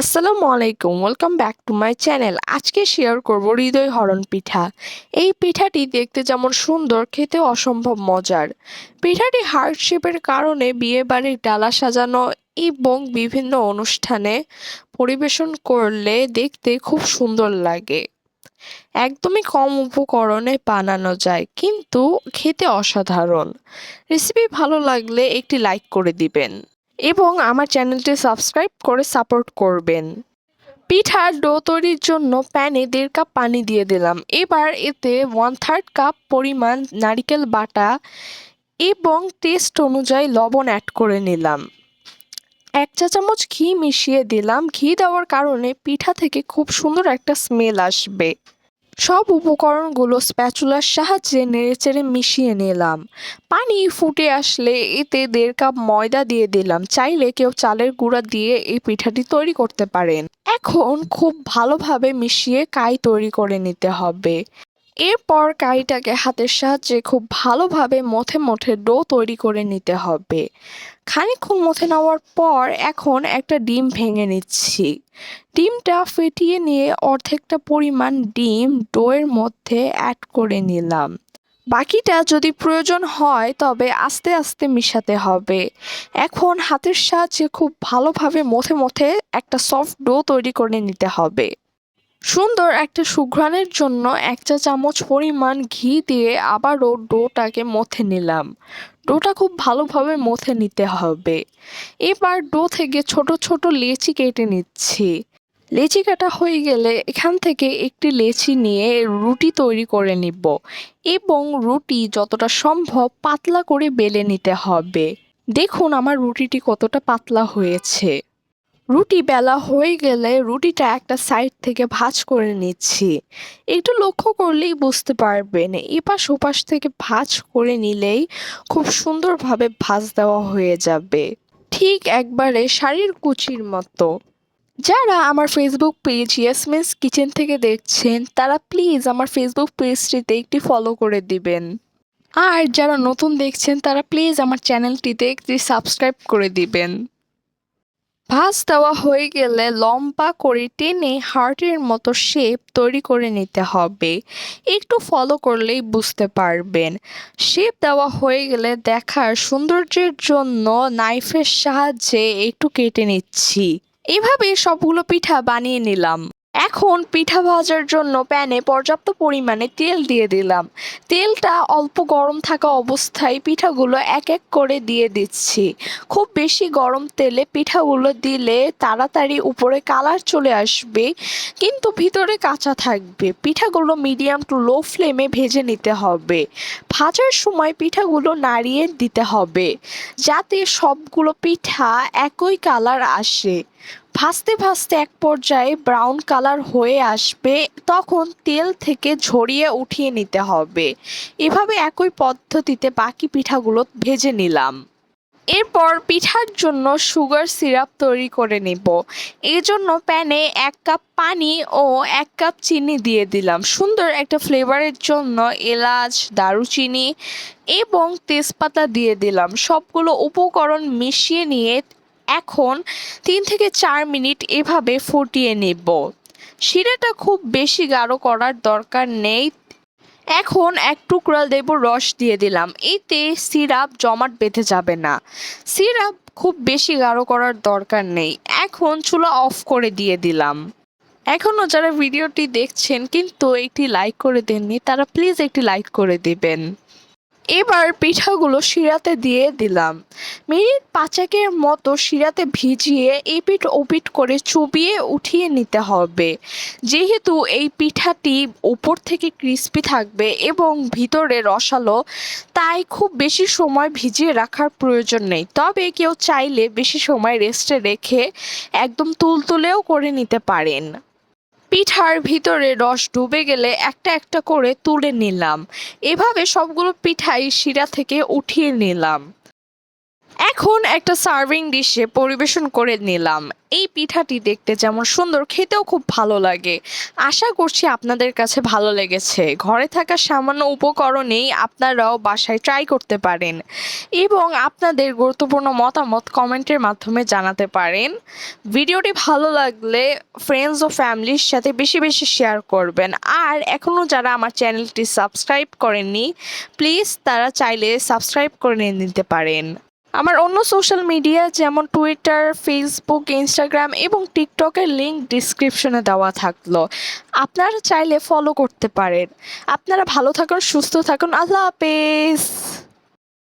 আসসালামু আলাইকুম welcome back to my channel আজকে শেয়ার করব হৃদয় হরণ পিঠা। এই পিঠাটি দেখতে যেমন সুন্দর খেতে অসম্ভব মজার। পিঠাটি হার্ট শেপের কারণে বিয়ে বাড়ির ডালা সাজানো এবং বিভিন্ন অনুষ্ঠানে পরিবেশন করলে দেখতে খুব সুন্দর লাগে। একদমই কম উপকরণে বানানো যায়, কিন্তু খেতে অসাধারণ। রেসিপি ভালো লাগলে একটি লাইক করে দিবেন। এবং আমার চ্যানেলটি সাবস্ক্রাইব করে সাপোর্ট করবেন। পিঠার ডো তৈরির জন্য প্যানে দেড় কাপ পানি দিয়ে দিলাম। এবার এতে ওয়ান থার্ড কাপ পরিমাণ নারিকেল বাটা এবং টেস্ট অনুযায়ী লবণ অ্যাড করে নিলাম। এক চা চামচ ঘি মিশিয়ে দিলাম। ঘি দেওয়ার কারণে পিঠা থেকে খুব সুন্দর একটা স্মেল আসবে। সব উপকরণগুলো স্প্যাচুলার সাহায্যে নেড়েচেড়ে মিশিয়ে নিলাম। পানি ফুটে আসলে এতে দেড় কাপ ময়দা দিয়ে দিলাম। চাইলে কেউ চালের গুঁড়া দিয়ে এই পিঠাটি তৈরি করতে পারেন। এখন খুব ভালোভাবে মিশিয়ে কাই তৈরি করে নিতে হবে। এরপর কাইটাকে হাতের সাহায্যে খুব ভালোভাবে মথে মথে ডো তৈরি করে নিতে হবে। খানিকক্ষণ মথে নেওয়ার পর এখন একটা ডিম ভেঙে নিচ্ছি। ডিমটা ফেটিয়ে নিয়ে অর্ধেকটা পরিমাণ ডিম ডোয়ের মধ্যে অ্যাড করে নিলাম। বাকিটা যদি প্রয়োজন হয় তবে আস্তে আস্তে মিশাতে হবে। এখন হাতের সাহায্যে খুব ভালোভাবে মথে মথে একটা সফট ডো তৈরি করে নিতে হবে। সুন্দর একটা সুঘ্রাণের জন্য এক চা চামচ পরিমাণ ঘি দিয়ে আবারও ডোটাকে মথে নিলাম। ডোটা খুব ভালোভাবে মথে নিতে হবে। এবার ডো থেকে ছোট ছোট লেচি কেটে নিচ্ছি। লেচি কাটা হয়ে গেলে এখান থেকে একটি লেচি নিয়ে রুটি তৈরি করে নিব এবং রুটি যতটা সম্ভব পাতলা করে বেলে নিতে হবে। দেখুন আমার রুটিটি কতটা পাতলা হয়েছে। রুটি বেলা হয়ে গেলে রুটিটা একটা সাইড থেকে ভাঁজ করে নিচ্ছি। একটু লক্ষ্য করলেই বুঝতে পারবেন, এপাশ ওপাশ থেকে ভাঁজ করে নিলেই খুব সুন্দরভাবে ভাঁজ দেওয়া হয়ে যাবে। ঠিক একবারে শাড়ির কুচির মতো। যারা আমার ফেসবুক পেজ ইয়াসমিনস কিচেন থেকে দেখছেন, তারা প্লিজ আমার ফেসবুক পেজটিতে একটি ফলো করে দিবেন। আর যারা নতুন দেখছেন, তারা প্লিজ আমার চ্যানেলটিতে একটি সাবস্ক্রাইব করে দিবেন। ভাঁজ দেওয়া হয়ে গেলে লম্বা করে টেনে হার্টের মতো শেপ তৈরি করে নিতে হবে। একটু ফলো করলেই বুঝতে পারবেন। শেপ দেওয়া হয়ে গেলে দেখার সৌন্দর্যের জন্য নাইফের সাহায্যে একটু কেটে নিচ্ছি। এভাবে সবগুলো পিঠা বানিয়ে নিলাম। এখন পিঠা ভাজার জন্য প্যানে পর্যাপ্ত পরিমাণে তেল দিয়ে দিলাম। তেলটা অল্প গরম থাকা অবস্থায় পিঠাগুলো এক এক করে দিয়ে দিচ্ছি। খুব বেশি গরম তেলে পিঠাগুলো দিলে তাড়াতাড়ি উপরে কালার চলে আসবে, কিন্তু ভিতরে কাঁচা থাকবে। পিঠাগুলো মিডিয়াম টু লো ফ্লেমে ভেজে নিতে হবে। ভাজার সময় পিঠাগুলো নাড়িয়ে দিতে হবে, যাতে সবগুলো পিঠা একই কালার আসে। ভাজতে ভাজতে এক পর্যায়ে ব্রাউন কালার হয়ে আসবে, তখন তেল থেকে ঝরিয়ে উঠিয়ে নিতে হবে। এভাবে একই পদ্ধতিতে বাকি পিঠাগুলো ভেজে নিলাম। এরপর পিঠার জন্য সুগার সিরাপ তৈরি করে নেব। এই জন্য প্যানে এক কাপ পানি ও এক কাপ চিনি দিয়ে দিলাম। সুন্দর একটা ফ্লেভারের জন্য এলাচ, দারুচিনি এবং তেজপাতা দিয়ে দিলাম। সবগুলো উপকরণ মিশিয়ে নিয়ে এখন তিন থেকে চার মিনিট এভাবে ফুটিয়ে নেব। শিরাটা খুব বেশি গাঢ় করার দরকার নেই। এখন এক টুকরা লেবুর রস দিয়ে দিলাম। এতে সিরাপ জমাট বেঁধে যাবে না। সিরাপ খুব বেশি গাঢ় করার দরকার নেই। এখন চুলা অফ করে দিয়ে দিলাম। এখনও যারা ভিডিওটি দেখছেন, কিন্তু একটি লাইক করে দেননি, তারা প্লিজ একটি লাইক করে দিবেন। এবার পিঠাগুলো শিরাতে দিয়ে দিলাম। মিনিট পাঁচেকের মতো শিরাতে ভিজিয়ে এপিট ওপিট করে চুবিয়ে উঠিয়ে নিতে হবে। যেহেতু এই পিঠাটি উপর থেকে ক্রিস্পি থাকবে এবং ভিতরে রসালো, তাই খুব বেশি সময় ভিজিয়ে রাখার প্রয়োজন নেই। তবে কেউ চাইলে বেশি সময় রেস্টে রেখে একদম তুলতুলেও করে নিতে পারেন। পিঠার ভিতরে রস ডুবে গেলে একটা একটা করে তুলে নিলাম। এভাবে সবগুলো পিঠাই শিরা থেকে উঠিয়ে নিলাম। এখন একটা সার্ভিং ডিশে পরিবেশন করে নিলাম। এই পিঠাটি দেখতে যেমন সুন্দর, খেতেও খুব ভালো লাগে। আশা করছি আপনাদের কাছে ভালো লেগেছে। ঘরে থাকা সামান্য উপকরণেই আপনারাও বাসায় ট্রাই করতে পারেন এবং আপনাদের গুরুত্বপূর্ণ মতামত কমেন্টের মাধ্যমে জানাতে পারেন। ভিডিওটি ভালো লাগলে ফ্রেন্ডস ও ফ্যামিলির সাথে বেশি বেশি শেয়ার করবেন। আর এখনও যারা আমার চ্যানেলটি সাবস্ক্রাইব করেননি প্লিজ তারা চাইলে সাবস্ক্রাইব করে নিতে পারেন। আমার অন্য সোশ্যাল মিডিয়া যেমন টুইটার ফেসবুক ইনস্টাগ্রাম এবং টিকটকের লিঙ্ক ডিসক্রিপশনে দেওয়া থাকল। আপনারা চাইলে ফলো করতে পারেন। আপনারা ভালো থাকুন, সুস্থ থাকুন। আল্লাহ হাফেজ।